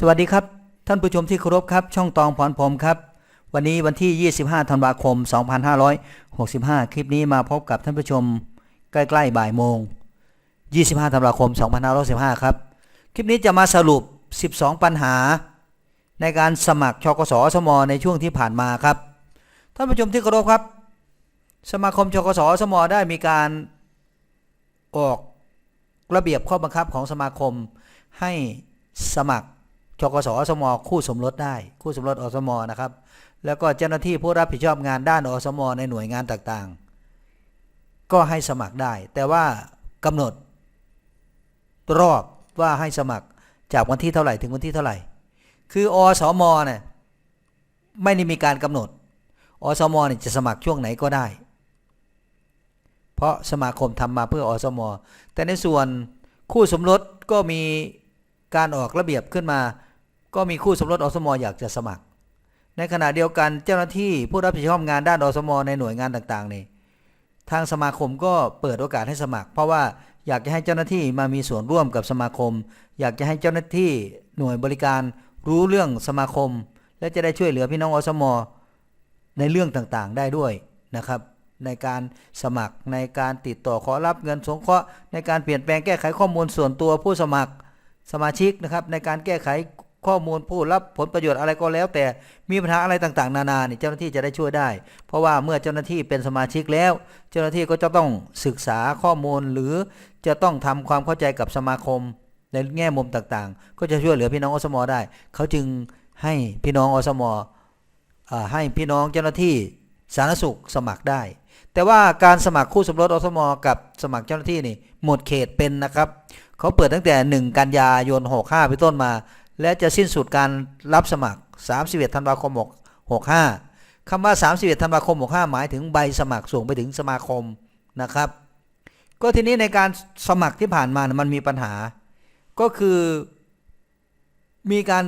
สวัสดีครับ ท่านผู้ชมที่เคารพครับ ช่องตองพรผมครับ วันนี้วันที่ 25 ธันวาคม 2565 คลิปนี้มาพบกับท่านผู้ชมใกล้ๆบ่ายโมง 25 ธันวาคม 2565 ครับ คลิปนี้จะมาสรุป 12 ปัญหา ในการสมัครชกสสมในช่วงที่ผ่านมาครับ ท่านผู้ชมที่เคารพครับ สมาคมชกสสมได้มีการออกระเบียบข้อบังคับของสมาคมให้สมัคร ชกสอสมคู่สมรสได้ คู่สมรสอสมนะครับ แล้วก็เจ้าหน้าที่ผู้รับผิดชอบงานด้านอสมในหน่วยงานต่างๆ ก็ให้สมัครได้ แต่ว่ากำหนด รอบว่าให้สมัครจากวันที่เท่าไหร่ถึงวันที่เท่าไหร่ คืออสมเนี่ยไม่ได้มีการกำหนด อสมเนี่ยจะสมัครช่วงไหนก็ได้ เพราะสมาคมทำมาเพื่ออสม แต่ในส่วนคู่สมรสก็มีการออกระเบียบขึ้นมา ก็มีคู่สมรสอสมอยากจะสมัคร ในขณะเดียวกันเจ้าหน้าที่ผู้รับผิดชอบงานด้านอสมในหน่วยงานต่างๆนี่ทางสมาคมก็เปิดโอกาสให้สมัคร เพราะว่าอยากจะให้เจ้าหน้าที่มามีส่วนร่วมกับสมาคม อยากจะให้เจ้าหน้าที่หน่วยบริการรู้เรื่องสมาคม และจะได้ช่วยเหลือพี่น้องอสมอในเรื่องต่างๆได้ด้วยนะครับ ในการสมัครในการติดต่อขอรับเงินสงเคราะห์ในการเปลี่ยนแปลงแก้ไขข้อมูลส่วนตัวผู้สมัครสมาชิกนะครับ ในการแก้ไข ข้อมูลผู้รับผลประโยชน์อะไรก็แล้ว แต่มีปัญหาอะไรต่างๆ นานาเนี่ยเจ้าหน้าที่จะได้ช่วยได้ เพราะว่าเมื่อเจ้าหน้าที่เป็นสมาชิกแล้ว เจ้าหน้าที่ก็จะต้องศึกษาข้อมูลหรือจะต้องทำความเข้าใจกับสมาคมในแง่มุมต่างๆ ก็จะช่วยเหลือพี่น้องอสมอได้ เขาจึงให้พี่น้องอสมอให้พี่น้องเจ้าหน้าที่สาธารณสุขสมัครได้ แต่ว่าการสมัครคู่สมรสอสมอกับสมัครเจ้าหน้าที่นี่หมดเขตเป็นนะครับเขาเปิดตั้งแต่ 1 กันยายน65เป็นต้นมา และจะสิ้นสุดการรับสมัคร 31ธันวาคม65คำว่า 31ธันวาคม65หมายถึงใบสมัครส่งไปถึงสมาคมนะครับ ก็ทีนี้ในการสมัครที่ผ่านมานะมันมีปัญหา ก็คือมีการ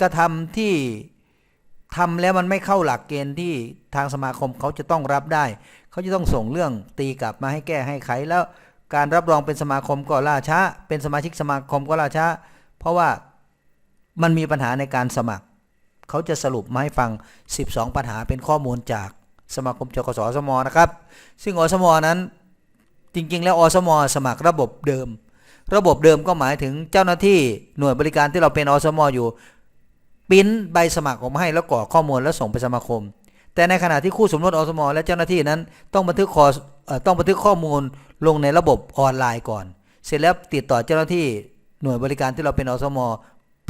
กระทำที่ทำแล้วมันไม่เข้าหลักเกณฑ์ที่ทางสมาคมเขาจะต้องรับได้ เขาจะต้องส่งเรื่องตีกลับมาให้แก้ให้ไข แล้วการรับรองเป็นสมาคมก็ล่าช้า เป็นสมาชิกสมาคมก็ล่าช้า เพราะว่ามันมีปัญหาในการสมัคร เขาจะสรุปมาให้ฟัง 12 ปัญหาเป็นข้อมูลจากสมาคมจกสอสมนะครับ ซึ่งอสมนั้นจริง ๆ แล้วอสม สมัครระบบเดิม ระบบเดิมก็หมายถึงเจ้าหน้าที่หน่วยบริการที่เราเป็นอสมอยู่ปิ้นใบสมัครออกมาให้แล้วกรอกข้อมูลแล้วส่งไปสมาคม แต่ในขณะที่คู่สมรสอสม และเจ้าหน้าที่นั้นต้องบันทึกข้อต้องบันทึกข้อมูลลงในระบบออนไลน์ก่อน เสร็จแล้วติดต่อเจ้าหน้าที่ หน่วยบริการที่เราเป็นอสม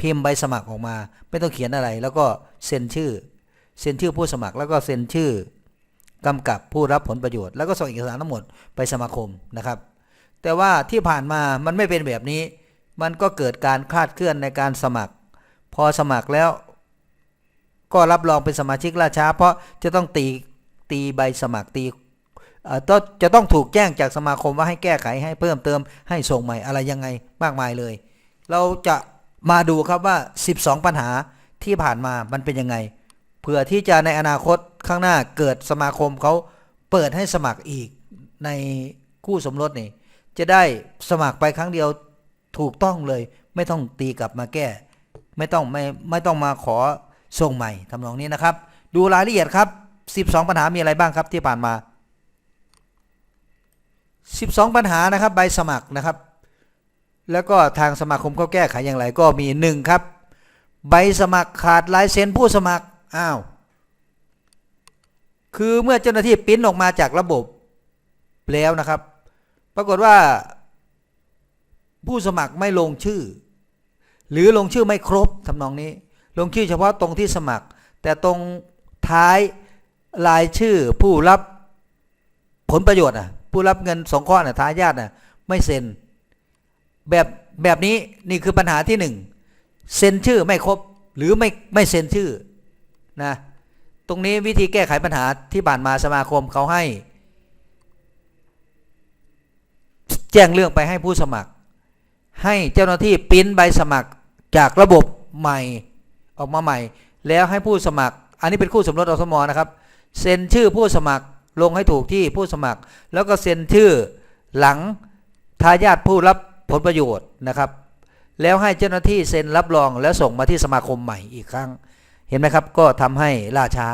พิมพ์ใบสมัครออกมา ไม่ต้องเขียนอะไร แล้วก็เซ็นชื่อ เซ็นชื่อผู้สมัครแล้วก็เซ็นชื่อกำกับผู้รับผลประโยชน์ แล้วก็ส่งเอกสารทั้งหมดไปสมาคมนะครับ แต่ว่าที่ผ่านมามันไม่เป็นแบบนี้ มันก็เกิดการคลาดเคลื่อนในการสมัคร พอสมัครแล้ว ก็รับรองเป็นสมาชิกล่าช้า เพราะจะต้องตีตีใบสมัครตี จะต้องถูกแจ้งจากสมาคมว่าให้แก้ไขให้เพิ่มเติมให้ส่งใหม่อะไรยังไงมากมายเลย เราจะมาดูครับว่า 12 ปัญหาที่ผ่านมามันเป็นยังไงเผื่อที่จะในอนาคตข้างหน้าเกิดสมาคมเขาเปิดให้สมัครอีกในคู่สมรสนี่จะได้สมัครไปครั้งเดียวถูกต้องเลย ไม่ต้องตีกลับมาแก้ ไม่ต้องไม่ไม่ต้องมาขอส่งใหม่ทำนองนี้นะครับ ดูรายละเอียดครับ 12 ปัญหามีอะไรบ้างครับที่ผ่านมา 12 ปัญหานะครับใบสมัครนะครับ แล้วก็ทางสมาคมเขาแก้ไขอย่างไรก็มีหนึ่งครับ ใบสมัครขาดลายเซ็นผู้สมัครอ้าวคือเมื่อเจ้าหน้าที่ปิ้นออกมาจากระบบแล้วนะครับ ปรากฏว่า ผู้สมัครไม่ลงชื่อ หรือลงชื่อไม่ครบทำนองนี้ ลงชื่อเฉพาะตรงที่สมัคร แต่ตรงท้ายรายชื่อผู้รับผลประโยชน์อะ ผู้รับเงินสงเคราะห์น่ะทายาทน่ะไม่เซ็น แบบแบบนี้นี่คือปัญหาที่หนึ่งเซ็นชื่อไม่ครบหรือไม่ไม่เซ็นชื่อนะตรงนี้วิธีแก้ไขปัญหาที่ผ่านมาสมาคมเขาให้ แจ้งเรื่องไปให้ผู้สมัคร ให้เจ้าหน้าที่ปริ้นใบสมัครจากระบบใหม่ออกมาใหม่ แล้วให้ผู้สมัคร อันนี้เป็นคู่สมรสอสมนะครับเซ็นชื่อผู้สมัคร ลงให้ถูกที่ผู้สมัคร แล้วก็เซ็นชื่อหลังทายาทผู้รับผลประโยชน์นะครับ แล้วให้เจ้าหน้าที่เซ็นรับรองแล้วส่งมาที่สมาคมใหม่อีกครั้ง เห็นไหมครับ ก็ทำให้ล่าช้า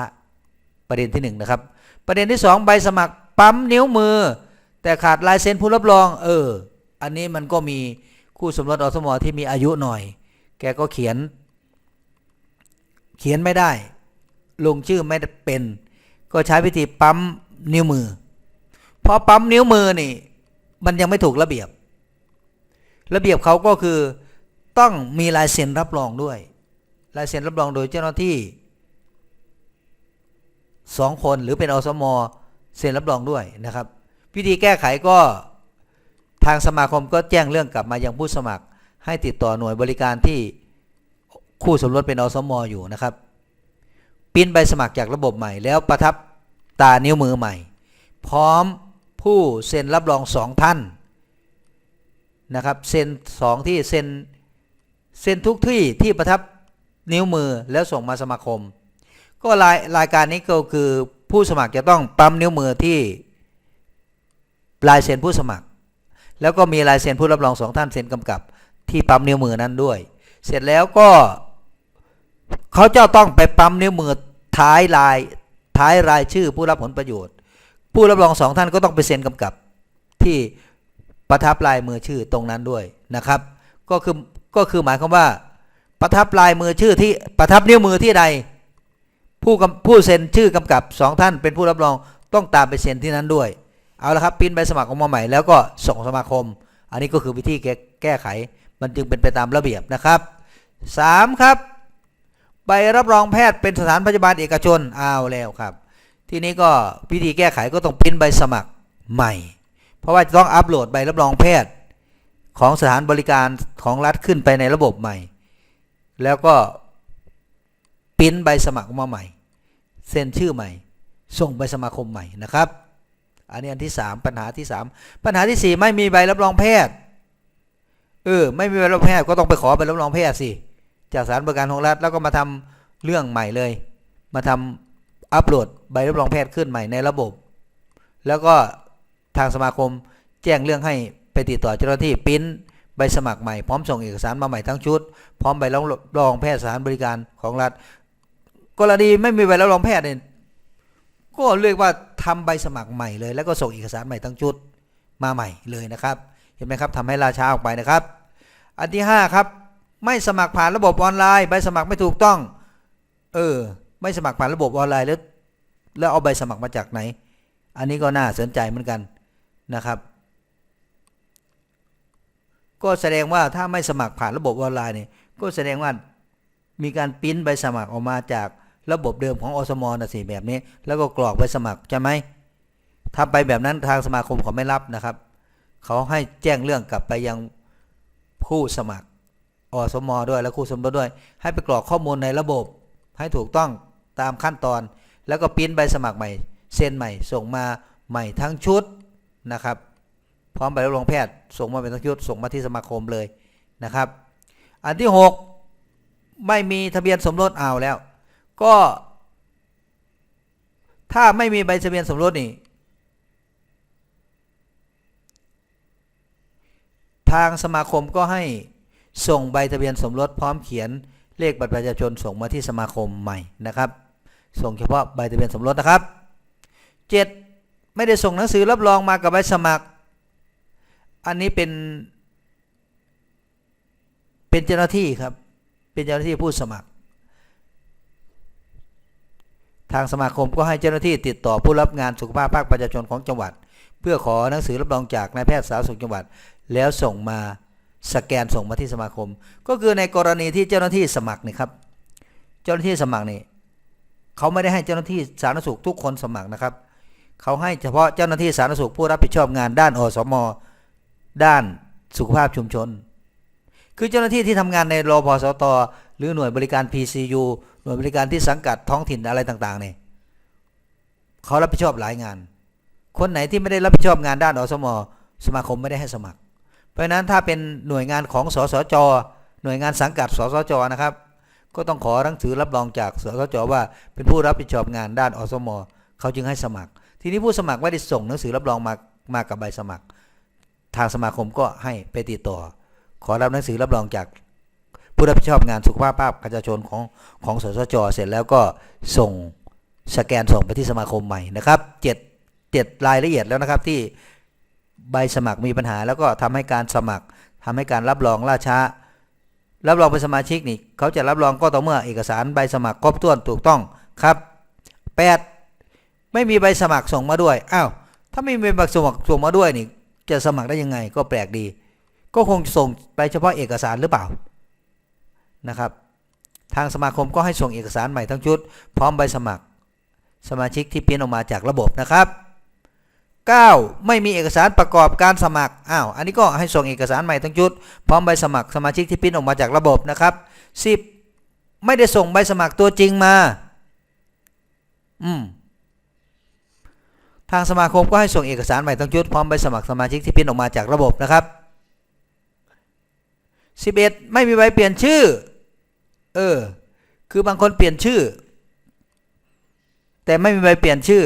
ประเด็นที่หนึ่งนะครับ ประเด็นที่สองใบสมัครปั๊มนิ้วมือ แต่ขาดลายเซ็นผู้รับรอง เออ อันนี้มันก็มีคู่สมรสอสมที่มีอายุหน่อย แกก็เขียน เขียนไม่ได้ ลงชื่อไม่เป็น ก็ใช้วิธีปั๊ม นิ้วมือพอปั๊มนิ้วมือนี่ มันยังไม่ถูกระเบียบ ระเบียบเขาก็คือต้องมีลายเซ็นรับรองด้วย ลายเซ็นรับรองโดยเจ้าหน้าที่สองคนหรือเป็นอสมเซ็นรับรองด้วยนะครับวิธีแก้ไขก็ทางสมาคมก็แจ้งเรื่องกลับมายังผู้สมัคร ให้ติดต่อหน่วยบริการที่คู่สมรสเป็นอสมอยู่นะครับปิ้นใบสมัครจากระบบใหม่แล้วประทับ ตานิ้วมือใหม่ พร้อมผู้เซ็นรับรองสองท่านนะครับเซ็นสองที่เซ็นเซ็นทุกที่ที่ประทับนิ้วมือแล้วส่งมาสมาคม ก็รายรายการนี้ก็คือผู้สมัครจะต้องปั๊มนิ้วมือที่ลายเซ็นผู้สมัคร แล้วก็มีลายเซ็นผู้รับรองสองท่านเซ็นกำกับ ที่ปั๊มนิ้วมือนั้นด้วย เสร็จแล้วก็เขาจะต้องไปปั๊มนิ้วมือท้ายลาย ท้ายรายชื่อผู้รับผลประโยชน์ ผู้รับรองสองท่านก็ต้องไปเซ็นกำกับที่ประทับลายมือชื่อตรงนั้นด้วยนะครับ ก็คือก็คือหมายความว่า ประทับลายมือชื่อที่ประทับนิ้วมือที่ใด ผู้ผู้เซ็นชื่อกำกับสองท่านเป็นผู้รับรองต้องตามไปเซ็นที่นั้นด้วย เอาละครับปิ้นใบสมัครออกมาใหม่แล้วก็ส่งสมาคม อันนี้ก็คือวิธีแก้แก้ไข มันจึงเป็นไปตามระเบียบนะครับ 3. ครับ ใบรับรองแพทย์เป็นสถานพยาบาลเอกชนเอาแล้วครับ ทีนี้ก็วิธีแก้ไขก็ต้องปริ้นใบสมัครใหม่ เพราะว่าจะต้องอัปโหลดใบรับรองแพทย์ของสถานบริการของรัฐขึ้นไปในระบบใหม่ แล้วก็ปริ้นใบสมัครมาใหม่ เซ็นชื่อใหม่ ส่งไปสมาคมใหม่นะครับ อันนี้อันที่ 3 ปัญหาที่ 3 ปัญหาที่ 4 ไม่มีใบรับรองแพทย์เออไม่มีใบรับรองแพทย์ก็ต้องไปขอใบรับรองแพทย์สิ จากสานบริการของรัฐ แล้วก็มาทำเรื่องใหม่เลย มาทำอัปโหลดใบรับรองแพทย์ขึ้นใหม่ในระบบ แล้วก็ทางสมาคมแจ้งเรื่องให้ไปติดต่อเจ้าหน้าที่ปริ้นใบสมัครใหม่พร้อมส่งเอกสารมาใหม่ทั้งชุด พร้อมใบรับรองแพทย์สานบริการของรัฐ กรณีไม่มีใบรับรองแพทย์เนี่ยก็เรียกว่าทำใบสมัครใหม่เลย แล้วก็ส่งเอกสารใหม่ทั้งชุดมาใหม่เลยนะครับ เห็นไหมครับทำให้ล่าช้าออกไปนะครับ อันที่ 5 ครับ ไม่สมัครผ่านระบบออนไลน์ใบสมัครไม่ถูกต้อง เออ ไม่สมัครผ่านระบบออนไลน์แล้วแล้วเอาใบสมัครมาจากไหน อันนี้ก็น่าสนใจเหมือนกันนะครับ ก็แสดงว่าถ้าไม่สมัครผ่านระบบออนไลน์เนี่ยก็แสดงว่ามีการปริ้นใบสมัครออกมาจากระบบเดิมของอสมนะสิแบบนี้ แล้วก็กรอกใบสมัครใช่ไหมถ้าไปแบบนั้นทางสมาคมเขาไม่รับนะครับ เขาให้แจ้งเรื่องกลับไปยังผู้สมัคร อสมอด้วยและคู่สมรสด้วย ให้ไปกรอกข้อมูลในระบบ ให้ถูกต้องตามขั้นตอน แล้วก็ปิ้นใบสมัครใหม่เซ็นใหม่ส่งมาใหม่ทั้งชุดนะครับ พร้อมใบรับรองแพทย์ส่งมาเป็นทั้งชุดส่งมาที่สมาคมเลยนะครับ อันที่ 6 ไม่มีทะเบียนสมรสเอาแล้ว ก็ ถ้าไม่มีใบทะเบียนสมรสนี่ทางสมาคมก็ให้ ส่งใบทะเบียนสมรสพร้อมเขียนเลขบัตรประชาชนส่งมาที่สมาคมใหม่นะครับ ส่งเฉพาะใบทะเบียนสมรสนะครับ 7. ไม่ได้ส่งหนังสือรับรองมากับใบสมัคร อันนี้เป็น เป็นเจ้าหน้าที่ครับ เป็นเจ้าหน้าที่ผู้สมัคร ทางสมาคมก็ให้เจ้าหน้าที่ติดต่อผู้รับงานสุขภาพภาคประชาชนของจังหวัด เพื่อขอหนังสือรับรองจากนายแพทย์สาธารณสุขจังหวัด แล้วส่งมา สแกนส่งมาที่สมาคม ก็คือในกรณีที่เจ้าหน้าที่สมัครนี่ครับ เจ้าหน้าที่สมัครนี่เขาไม่ได้ให้เจ้าหน้าที่สาธารณสุขทุกคนสมัครนะครับเขาให้เฉพาะเจ้าหน้าที่สาธารณสุขผู้รับผิดชอบงานด้านอสมด้านสุขภาพชุมชน คือเจ้าหน้าที่ที่ทำงานในรพสต หรือหน่วยบริการ PCU หน่วยบริการที่สังกัดท้องถิ่นอะไรต่างๆเนี่ยเขารับผิดชอบหลายงาน คนไหนที่ไม่ได้รับผิดชอบงานด้านอสม สมาคมไม่ได้ให้สมัคร เพราะฉะนั้นถ้าเป็นหน่วยงานของสสจ หน่วยงานสังกัดสสจนะครับ ก็ต้องขอหนังสือรับรองจากสสจว่าเป็นผู้รับผิดชอบงานด้านอสมเขาจึงให้สมัคร ทีนี้ผู้สมัครไม่ได้ส่งหนังสือรับรองมามากับใบสมัคร ทางสมาคมก็ให้ไปติดต่อ ขอรับหนังสือรับรองจากผู้รับผิดชอบงานสุขภาพภาพประชาชนของของสสจ เสร็จแล้วก็ส่งสแกนส่งไปที่สมาคมใหม่นะครับเจ็ดเจ็ดรายละเอียดแล้วนะครับที่ ใบสมัครมีปัญหา แล้วก็ทำให้การสมัครทำให้การรับรองล่าช้า รับรองเป็นสมาชิกนี่เขาจะรับรองก็ต่อเมื่อเอกสารใบสมัครครบถ้วนถูกต้องครับ 8. ไม่มีใบสมัครส่งมาด้วยอ้าวถ้าไม่มีใบสมัครส่งมาด้วยนี่จะสมัครได้ยังไงก็แปลกดี ก็คงส่งไปเฉพาะเอกสารหรือเปล่านะครับ ทางสมาคมก็ให้ส่งเอกสารใหม่ทั้งชุด พร้อมใบสมัคร สมาชิกที่พิมพ์ออกมาจากระบบนะครับ 9. ไม่มีเอกสารประกอบการสมัคร อ้าว อันนี้ก็ให้ส่งเอกสารใหม่ทั้งชุด พร้อมใบสมัครสมาชิกที่พิมพ์ออกมาจากระบบนะครับ 10. ไม่ได้ส่งใบสมัครตัวจริงมา อืม ทางสมาคมก็ให้ส่งเอกสารใหม่ทั้งชุด พร้อมใบสมัครสมาชิกที่พิมพ์ออกมาจากระบบนะครับ 11. ไม่มีใบเปลี่ยนชื่อ เออ คือบางคนเปลี่ยนชื่อ แต่ไม่มีใบเปลี่ยนชื่อ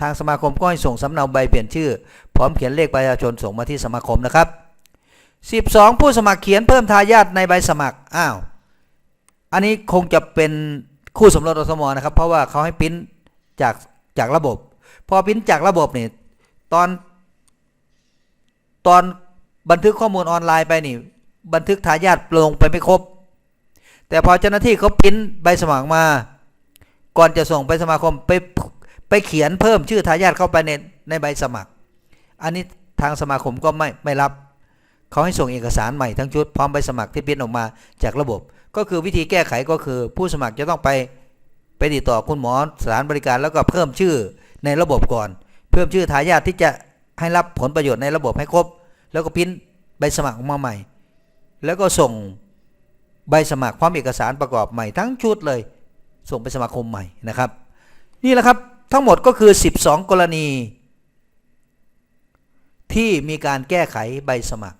ทางสมาคมก็ให้ส่งสำเนาใบเปลี่ยนชื่อ พร้อมเขียนเลขประชาชนส่งมาที่สมาคมนะครับ 12 ผู้สมัครเขียนเพิ่มทายาทในใบสมัครอ้าวอันนี้คงจะเป็นคู่สมรสอสมนะครับ เพราะว่าเขาให้ปริ้นจากจากระบบ พอปริ้นจากระบบเนี่ยตอน ตอนบันทึกข้อมูลออนไลน์ไปนี่ บันทึกทายาทลงไปไม่ครบ แต่พอเจ้าหน้าที่เขาปริ้นใบสมัครมา ก่อนจะส่งไปสมาคมไป ไปเขียนเพิ่มชื่อทายาทเข้าไปในในใบสมัคร อันนี้ทางสมาคมก็ไม่ไม่รับเขาให้ส่งเอกสารใหม่ทั้งชุดพร้อมใบสมัครที่ปริ้นออกมาจากระบบ ก็คือวิธีแก้ไขก็คือ ผู้สมัครจะต้องไปไปติดต่อคุณหมอสถานบริการแล้วก็เพิ่มชื่อในระบบก่อน เพิ่มชื่อทายาทที่จะให้รับผลประโยชน์ในระบบให้ครบ แล้วก็พิมพ์ใบสมัครออกมาใหม่ แล้วก็ส่งใบสมัครพร้อมเอกสารประกอบใหม่ทั้งชุดเลย ส่งไปสมาคมใหม่นะครับ นี่แหละครับ ทั้งหมดก็คือ 12 กรณี ที่มีการแก้ไขใบสมัคร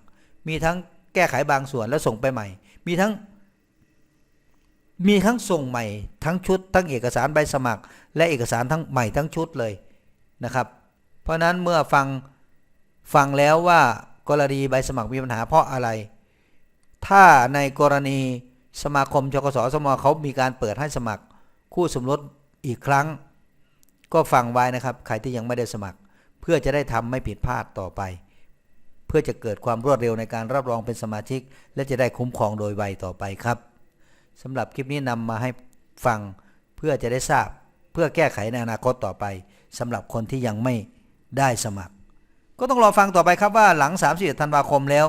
มีทั้งแก้ไขบางส่วนแล้วส่งไปใหม่ มีทั้ง มีทั้งส่งใหม่ ทั้งชุด ทั้งเอกสารใบสมัคร และเอกสารทั้งใหม่ทั้งชุดเลยนะครับ เพราะนั้นเมื่อฟังฟังแล้วว่ากรณีใบสมัครมีปัญหาเพราะอะไร ถ้าในกรณีสมาคมจกสสมเขามีการเปิดให้สมัคร คู่สมรสอีกครั้ง ก็ฟังไว้นะครับ ใครที่ยังไม่ได้สมัคร เพื่อจะได้ทำไม่ผิดพลาดต่อไป เพื่อจะเกิดความรวดเร็วในการรับรองเป็นสมาชิก และจะได้คุ้มครองโดยไวต่อไปครับสำหรับคลิปนี้นำมาให้ฟังเพื่อจะได้ทราบ เพื่อแก้ไขในอนาคตต่อไปสำหรับคนที่ยังไม่ได้สมัคร ก็ต้องรอฟังต่อไปครับว่าหลัง31ธันวาคมแล้ว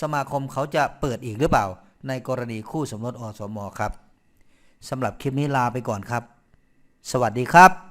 สมาคมเขาจะเปิดอีกหรือเปล่า ในกรณีคู่สมรสอสมครับสำหรับคลิปนี้ลาไปก่อนครับ สวัสดีครับ